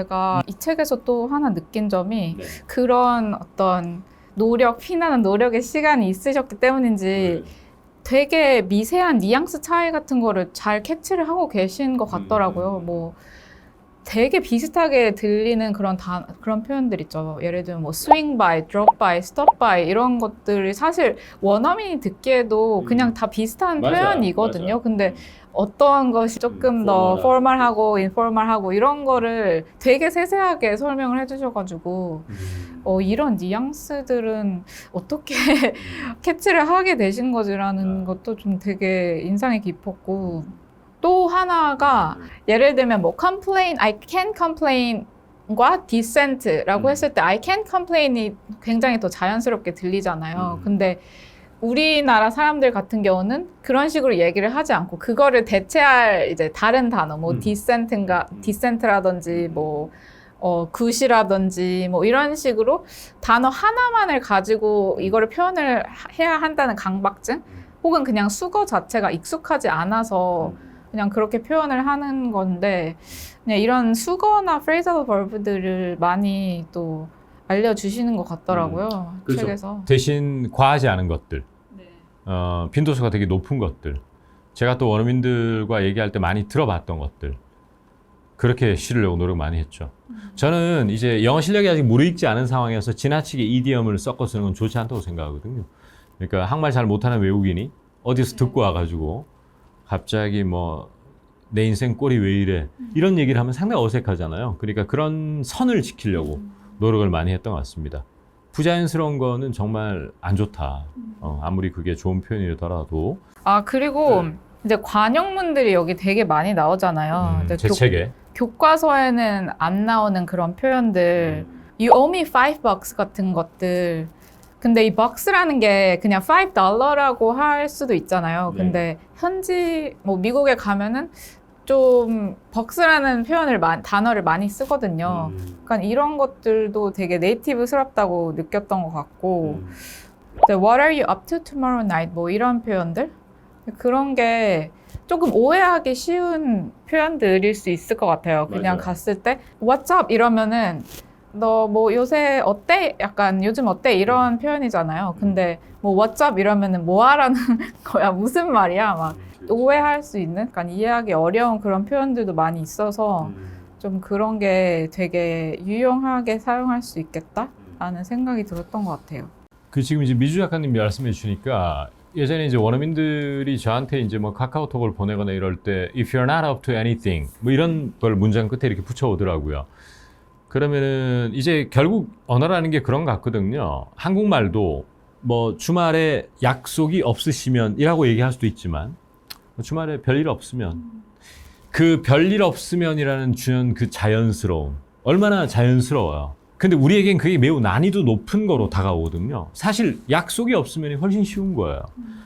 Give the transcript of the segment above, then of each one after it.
제가 이 책에서 또 하나 느낀 점이 네. 그런 어떤 노력, 피나는 노력의 시간이 있으셨기 때문인지 되게 미세한 뉘앙스 차이 같은 거를 잘 캐치를 하고 계신 것 같더라고요. 음. 뭐 되게 비슷하게 들리는 그런 단 그런 표현들 있죠. 예를 들면 뭐 swing by, drop by, stop by 이런 것들이 사실 원어민이 듣기에도 음. 그냥 다 비슷한 맞아요, 표현이거든요. 맞아요. 근데 어떤 것이 조금 음, 더 포멀하고. 포멀하고 인포멀하고 이런 거를 되게 세세하게 설명을 해주셔가지고 음. 어, 이런 뉘앙스들은 어떻게 캐치를 하게 되신 거지라는 아. 것도 좀 되게 인상이 깊었고 또 하나가 예를 들면 뭐 complain, I can complain과 decent라고 음. 했을 때 I can complain이 굉장히 더 자연스럽게 들리잖아요. 음. 근데 우리나라 사람들 같은 경우는 그런 식으로 얘기를 하지 않고 그거를 대체할 이제 다른 단어 뭐 음. decent인가 음. decent라든지 뭐 어, 굿이라든지 뭐 이런 식으로 단어 하나만을 가지고 이거를 표현을 하- 해야 한다는 강박증 혹은 그냥 수거 자체가 익숙하지 않아서 그냥 그렇게 표현을 하는 건데 그냥 이런 수거나 phrasal verb들을 많이 또 알려주시는 것 같더라고요 그렇죠. 책에서. 대신 과하지 않은 것들, 네. 어, 빈도수가 되게 높은 것들, 제가 또 원어민들과 얘기할 때 많이 들어봤던 것들, 그렇게 실으려고 노력 많이 했죠. 저는 이제 영어 실력이 아직 무르익지 않은 상황에서 지나치게 이디엄을 섞어 쓰는 건 좋지 않다고 생각하거든요. 그러니까 한말 잘 못하는 외국인이 어디서 듣고 와가지고 갑자기 뭐 내 인생 꼴이 왜 이래 이런 얘기를 하면 상당히 어색하잖아요. 그러니까 그런 선을 지키려고 노력을 많이 했던 것 같습니다. 부자연스러운 거는 정말 안 좋다. 어, 아무리 그게 좋은 표현이더라도 아 그리고 네. 이제 관용문들이 여기 되게 많이 나오잖아요. 음, 제 교- 책에 교과서에는 안 나오는 그런 표현들, you owe me five bucks 같은 것들. 근데 이 bucks라는 게 그냥 five dollar라고 할 수도 있잖아요. 네. 근데 현지 뭐 미국에 가면은 좀 bucks라는 표현을 마- 단어를 많이 쓰거든요. 음. 그러니까 이런 것들도 되게 네이티브스럽다고 느꼈던 것 같고, 음. What are you up to tomorrow night? 뭐 이런 표현들 그런 게 조금 오해하기 쉬운 표현들일 수 있을 것 같아요. 그냥 맞아요. 갔을 때 What's up? 이러면은 너 뭐 요새 어때? 약간 요즘 어때? 이런 표현이잖아요. 근데 뭐 up? 이러면은 뭐 하라는 거야? 무슨 말이야? 막 오해할 수 있는, 약간 이해하기 어려운 그런 표현들도 많이 있어서 음. 좀 그런 게 되게 유용하게 사용할 수 있겠다라는 생각이 들었던 것 같아요. 그 지금 이제 미주 작가님 말씀해 주니까 예전에 이제 원어민들이 저한테 이제 뭐 카카오톡을 보내거나 이럴 때 if you're not up to anything 뭐 이런 걸 문장 끝에 이렇게 붙여 오더라고요. 그러면은 이제 결국 언어라는 게 그런 것 같거든요. 한국말도 뭐 주말에 약속이 없으시면이라고 얘기할 수도 있지만 뭐 주말에 별일 없으면 그 별일 없으면이라는 주연 그 자연스러움 얼마나 자연스러워요. 근데 우리에겐 그게 매우 난이도 높은 거로 다가오거든요. 사실 약속이 없으면 훨씬 쉬운 거예요.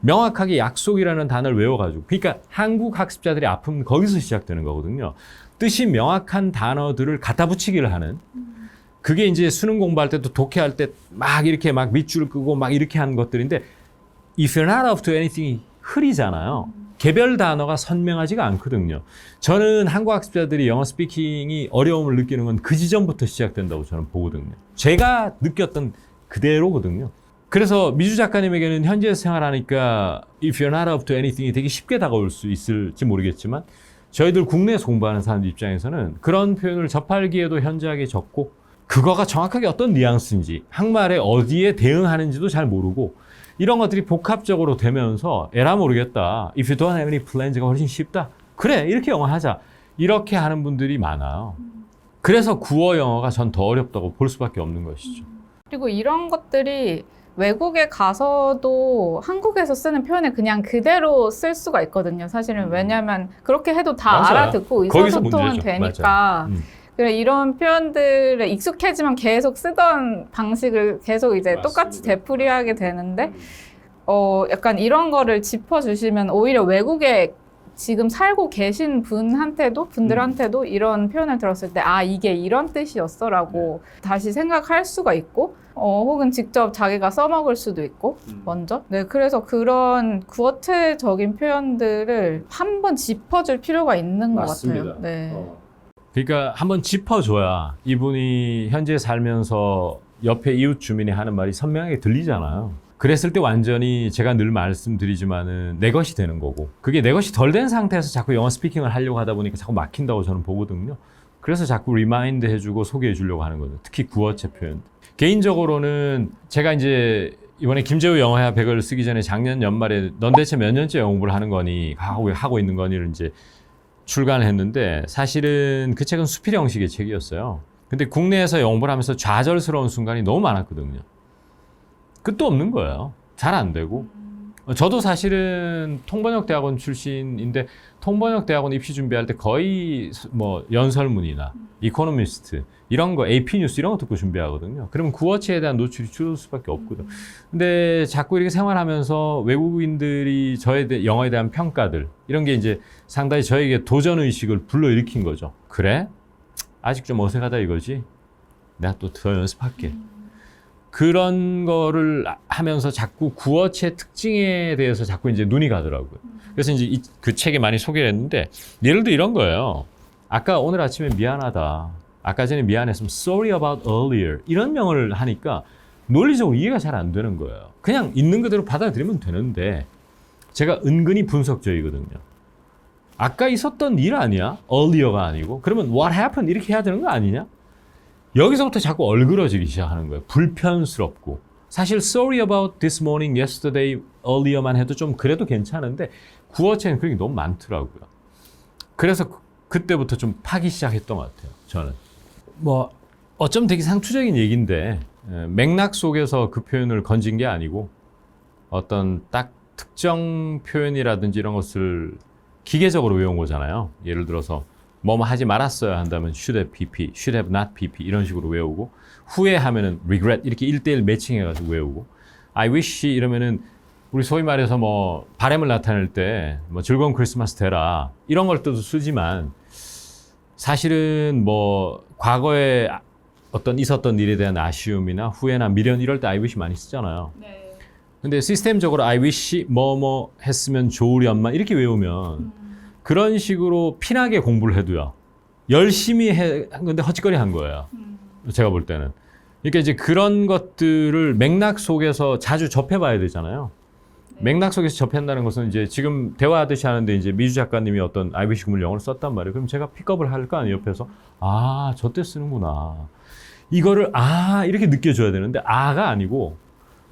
명확하게 약속이라는 단어를 외워가지고. 그러니까 한국 학습자들의 아픔은 거기서 시작되는 거거든요. 뜻이 명확한 단어들을 갖다 붙이기를 하는. 그게 이제 수능 공부할 때도 독해할 때 막 이렇게 막 밑줄 끄고 막 이렇게 하는 것들인데 if you're not up to anything이 흐리잖아요. 개별 단어가 선명하지가 않거든요. 저는 한국 학습자들이 영어 스피킹이 어려움을 느끼는 건 그 지점부터 시작된다고 저는 보거든요. 제가 느꼈던 그대로거든요. 그래서 미주 작가님에게는 현지에서 생활하니까 if you're not up to anything이 되게 쉽게 다가올 수 있을지 모르겠지만 저희들 국내에서 공부하는 사람들 입장에서는 그런 표현을 접할 기회도 현저하게 적고 그거가 정확하게 어떤 뉘앙스인지 한말에 어디에 대응하는지도 잘 모르고 이런 것들이 복합적으로 되면서 에라 모르겠다. If you don't have any plans가 훨씬 쉽다. 그래 이렇게 영어 하자. 이렇게 하는 분들이 많아요. 그래서 구어 영어가 전 더 어렵다고 볼 수밖에 없는 것이죠. 그리고 이런 것들이 외국에 가서도 한국에서 쓰는 표현을 그냥 그대로 쓸 수가 있거든요. 사실은 왜냐하면 그렇게 해도 다 맞아요. 알아듣고 거기서 의사소통은 문제죠. 되니까. 음. 그래 이런 표현들에 익숙해지면 계속 쓰던 방식을 계속 이제 똑같이 맞습니다. 되풀이하게 되는데 어 약간 이런 거를 짚어주시면 오히려 외국에 지금 살고 계신 분한테도 분들한테도 이런 표현을 들었을 때 아 이게 이런 뜻이었어라고 다시 생각할 수가 있고 어 혹은 직접 자기가 써먹을 수도 있고 음. 먼저 네 그래서 그런 구어체적인 표현들을 한번 짚어줄 필요가 있는 것 맞습니다. 같아요. 네. 어. 그러니까 한번 짚어줘야 이분이 현재 살면서 옆에 이웃 주민이 하는 말이 선명하게 들리잖아요. 그랬을 때 완전히 제가 늘 말씀드리지만은 내 것이 되는 거고 그게 내 것이 덜 된 상태에서 자꾸 영어 스피킹을 하려고 하다 보니까 자꾸 막힌다고 저는 보거든요. 그래서 자꾸 리마인드 해주고 소개해 주려고 하는 거죠. 특히 구어체 표현. 개인적으로는 제가 이제 이번에 김재우 영어야 100을 쓰기 전에 작년 연말에 넌 대체 몇 년째 영어 공부를 하는 거니 하고 하고 있는 거니를 이제 출간을 했는데 사실은 그 책은 수필 형식의 책이었어요. 근데 국내에서 영어 공부를 하면서 좌절스러운 순간이 너무 많았거든요. 끝도 없는 거예요. 잘 안 되고. 어, 저도 사실은 통번역 대학원 출신인데 통번역 대학원 입시 준비할 때 거의 스- 뭐 연설문이나 이코노미스트 이런 거 AP 뉴스 이런 거 듣고 준비하거든요. 그러면 구어체에 대한 노출이 줄을 수밖에 없거든. 근데 자꾸 이렇게 생활하면서 외국인들이 저에 대해 영어에 대한 평가들 이런 게 이제 상당히 저에게 도전 의식을 불러일으킨 거죠. 그래? 아직 좀 어색하다 이거지. 내가 또 더 연습할게. 그런 거를 하면서 자꾸 구어체 특징에 대해서 자꾸 이제 눈이 가더라고요. 그래서 이제 이- 그 책에 많이 소개를 했는데 예를 들어 이런 거예요. 아까 오늘 아침에 미안하다. 아까 전에 미안했으면 sorry about earlier 이런 명을 하니까 논리적으로 이해가 잘 안 되는 거예요. 그냥 있는 그대로 받아들이면 되는데 제가 은근히 분석적이거든요. 아까 있었던 일 아니야? earlier가 아니고 그러면 what happened 이렇게 해야 되는 거 아니냐? 여기서부터 자꾸 얼그러지기 시작하는 거예요. 불편스럽고. 사실 sorry about this morning, yesterday, earlier만 해도 좀 그래도 괜찮은데 구어체는 그런 게 너무 많더라고요. 그래서 그- 그때부터 좀 파기 시작했던 것 같아요. 저는. 뭐 어쩜 되게 상투적인 얘기인데 에, 맥락 속에서 그 표현을 건진 게 아니고 어떤 딱 특정 표현이라든지 이런 것을 기계적으로 외운 거잖아요. 예를 들어서 뭐뭐 하지 말았어야 한다면 should have pp, should have not pp 이런 식으로 외우고 후회하면은 regret 이렇게 1대1 매칭해 가지고 외우고 I wish 이러면은 우리 소위 말해서 뭐 바램을 나타낼 때 뭐 즐거운 크리스마스 되라 이런 걸 또도 쓰지만 사실은 뭐 과거에 어떤 있었던 일에 대한 아쉬움이나 후회나 미련 이럴 때 I wish 많이 쓰잖아요. 네. 근데 시스템적으로 I wish 뭐뭐 했으면 좋으련만 이렇게 외우면 그런 식으로 피나게 공부를 해도요. 열심히 해, 한 건데 헛짓거리 한 거예요. 제가 볼 때는. 그러니까 이제 그런 것들을 맥락 속에서 자주 접해봐야 되잖아요. 맥락 속에서 접한다는 것은 이제 지금 대화하듯이 하는데 이제 미주 작가님이 어떤 IBC 구물 영어를 썼단 말이에요. 그럼 제가 픽업을 할 거 아니에요. 옆에서. 아, 저 때 쓰는구나. 이거를 아, 이렇게 느껴줘야 되는데 아가 아니고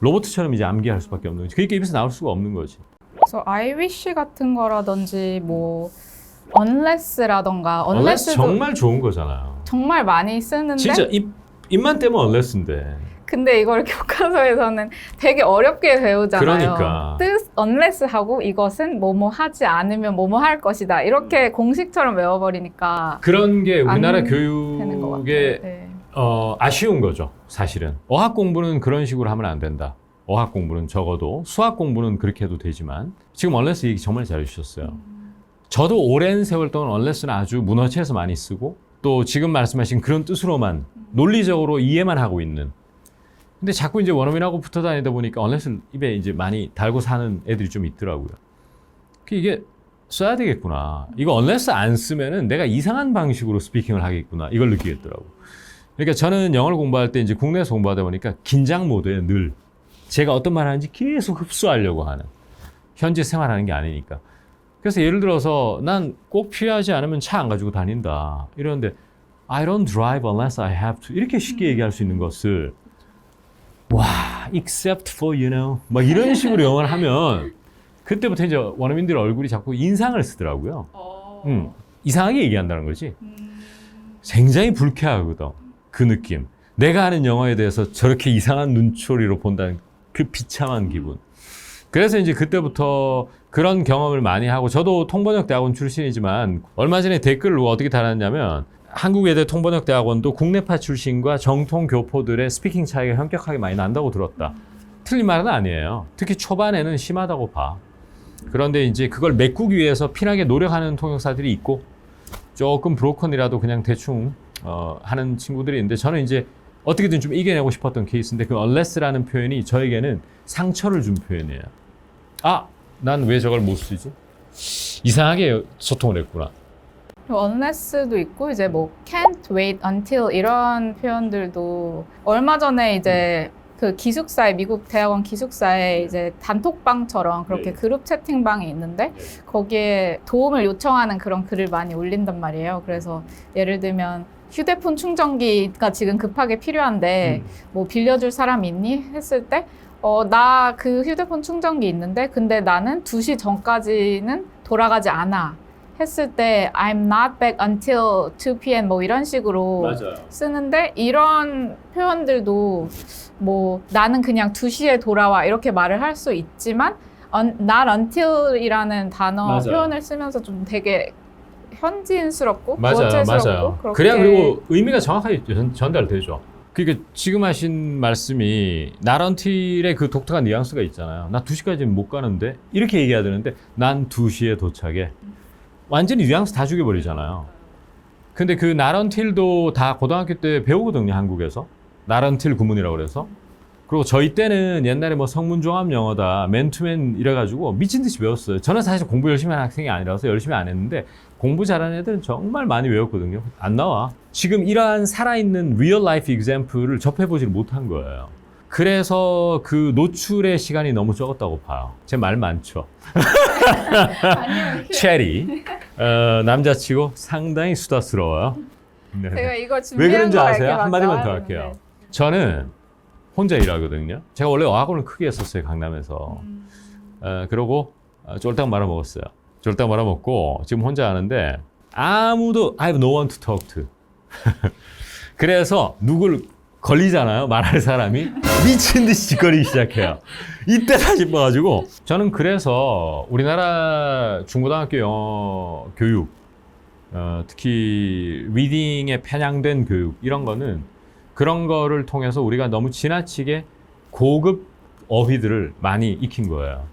로봇처럼 이제 암기할 수밖에 없는 거지. 그러니까 입에서 나올 수가 없는 거지. 그래서 I wish 같은 거라든지 뭐 unless라던가 unless unless도 정말 좋은 거잖아요. 정말 많이 쓰는데 진짜 입 입만 떼면 unless인데. 근데 이걸 교과서에서는 되게 어렵게 배우잖아요. 그러니까. 뜻 unless 하고 이것은 뭐뭐 하지 않으면 뭐뭐 할 것이다. 이렇게 공식처럼 외워버리니까 그런 게 우리나라 안 되는 것 같아요. 교육의 네. 어, 아쉬운 거죠. 사실은 어학 공부는 그런 식으로 하면 안 된다. 어학 공부는 적어도 수학 공부는 그렇게 해도 되지만 지금 언레스 얘기 정말 잘해주셨어요. 저도 오랜 세월 동안 언레스는 아주 문어체에서 많이 쓰고 또 지금 말씀하신 그런 뜻으로만 논리적으로 이해만 하고 있는. 근데 자꾸 이제 원어민하고 붙어 다니다 보니까 언레스를 입에 이제 많이 달고 사는 애들이 좀 있더라고요. 그 이게 써야 되겠구나. 이거 언레스 안 쓰면은 내가 이상한 방식으로 스피킹을 하겠구나. 이걸 느끼겠더라고. 그러니까 저는 영어를 공부할 때 이제 국내에서 공부하다 보니까 긴장 모드에 늘 제가 어떤 말 하는지 계속 흡수하려고 하는 현재 생활하는 게 아니니까. 그래서 예를 들어서 난 꼭 필요하지 않으면 차 안 가지고 다닌다. 이러는데 I don't drive unless I have to. 이렇게 쉽게 얘기할 수 있는 것을 와, except for you know. 막 이런 식으로 영어를 하면 그때부터 이제 원어민들 얼굴이 자꾸 인상을 쓰더라고요. 음, 이상하게 얘기한다는 거지. 굉장히 불쾌하거든. 그 느낌. 내가 하는 영어에 대해서 저렇게 이상한 눈초리로 본다는 그 비참한 기분. 그래서 이제 그때부터 그런 경험을 많이 하고 저도 통번역 대학원 출신이지만 얼마 전에 댓글을 어떻게 달았냐면 한국외대 통번역 대학원도 국내파 출신과 정통 교포들의 스피킹 차이가 현격하게 많이 난다고 들었다. 틀린 말은 아니에요. 특히 초반에는 심하다고 봐. 그런데 이제 그걸 메꾸기 위해서 피나게 노력하는 통역사들이 있고 조금 브로컨이라도 그냥 대충 어, 하는 친구들이 있는데 저는 이제 어떻게든 좀 이겨내고 싶었던 케이스인데 그 unless라는 표현이 저에게는 상처를 준 표현이에요. 아, 난 왜 저걸 못 쓰지? 이상하게 소통을 했구나. unless도 있고 이제 뭐 can't wait until 이런 표현들도 얼마 전에 이제 그 기숙사에 미국 대학원 기숙사에 이제 단톡방처럼 그렇게 네. 그룹 채팅방이 있는데 거기에 도움을 요청하는 그런 글을 많이 올린단 말이에요. 그래서 예를 들면 휴대폰 충전기가 지금 급하게 필요한데 음. 뭐 빌려줄 사람 있니? 했을 때 어, 나 그 휴대폰 충전기 있는데 근데 나는 2시 전까지는 돌아가지 않아. 했을 때 I'm not back until 2 p.m. 뭐 이런 식으로 맞아요. 쓰는데 이런 표현들도 뭐 나는 그냥 2시에 돌아와 이렇게 말을 할 수 있지만 un, not until이라는 단어 맞아요. 표현을 쓰면서 좀 되게 현지인스럽고 맞아요, 맞아요. 그렇게 그래야 그리고 의미가 정확하게 전, 전달되죠. 그러니까 지금 하신 말씀이 나런틸의 그 독특한 뉘앙스가 있잖아요. 나 2시까지는 못 가는데 이렇게 얘기해야 되는데 난 2시에 도착해. 완전히 뉘앙스 다 죽여버리잖아요. 근데 그 나런틸도 다 고등학교 때 배우거든요, 한국에서. 나런틸 구문이라고 그래서. 그리고 저희 때는 옛날에 뭐 성문종합 영어다, 맨투맨 이래가지고 미친 듯이 외웠어요. 저는 사실 공부 열심히 하는 학생이 아니라서 열심히 안 했는데 공부 잘하는 애들은 정말 많이 외웠거든요. 안 나와. 지금 이러한 살아있는 리얼 라이프 example을 접해보질 못한 거예요. 그래서 그 노출의 시간이 너무 적었다고 봐요. 제 말 많죠. 체리. 어, 남자치고 상당히 수다스러워요. 네. 제가 이거 왜 준비한 그런지 거가 아세요? 한마디만 더. 할게요. 저는 혼자 일하거든요. 제가 원래 어학원을 크게 했었어요, 강남에서. 음. 어, 그러고 어, 쫄딱 말아먹었어요. 쫄딱 말아먹고 지금 혼자 하는데 아무도 I have no one to talk to. 그래서 누굴 걸리잖아요. 말할 사람이 미친 듯이 짓거리기 시작해요. 이때다 싶어가지고 저는 그래서 우리나라 중고등학교 영어 교육 어, 특히 리딩에 편향된 교육 이런 거는 그런 거를 통해서 우리가 너무 지나치게 고급 어휘들을 많이 익힌 거예요.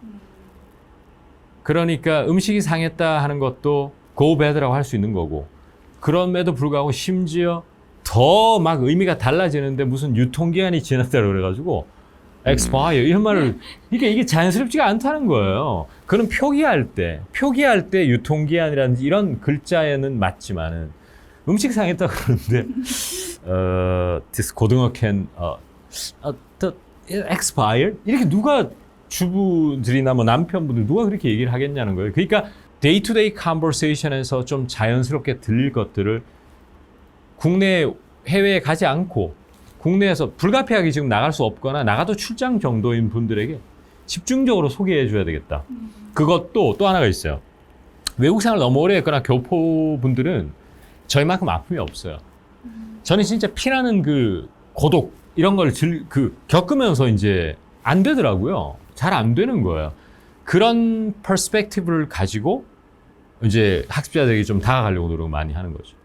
그러니까 음식이 상했다 하는 것도 go bad라고 할 수 있는 거고 그럼에도 불구하고 심지어 더 막 의미가 달라지는데 무슨 유통기한이 지났다고 그래가지고 expire 이런 말을 이게 이게 자연스럽지가 않다는 거예요. 그는 표기할 때 표기할 때 유통기한이라든지 이런 글자에는 맞지만은 음식 상했다 그러는데 어 this 고등어 캔 어, 어 the expire 이렇게 누가 주부들이나 뭐 남편분들 누가 그렇게 얘기를 하겠냐는 거예요. 그러니까 데이 투 데이 컨버세이션에서 좀 자연스럽게 들릴 것들을 국내 해외에 가지 않고 국내에서 불가피하게 지금 나갈 수 없거나 나가도 출장 정도인 분들에게 집중적으로 소개해 줘야 되겠다. 그것도 또 하나가 있어요. 외국 생활 너무 오래 했거나 교포분들은 저희만큼 아픔이 없어요. 저는 진짜 피나는 그 고독 이런 걸 즐, 그 겪으면서 이제 안 되더라고요. 잘 안 되는 거예요. 그런 퍼스펙티브를 가지고 이제 학습자들에게 좀 다가가려고 노력을 많이 하는 거죠.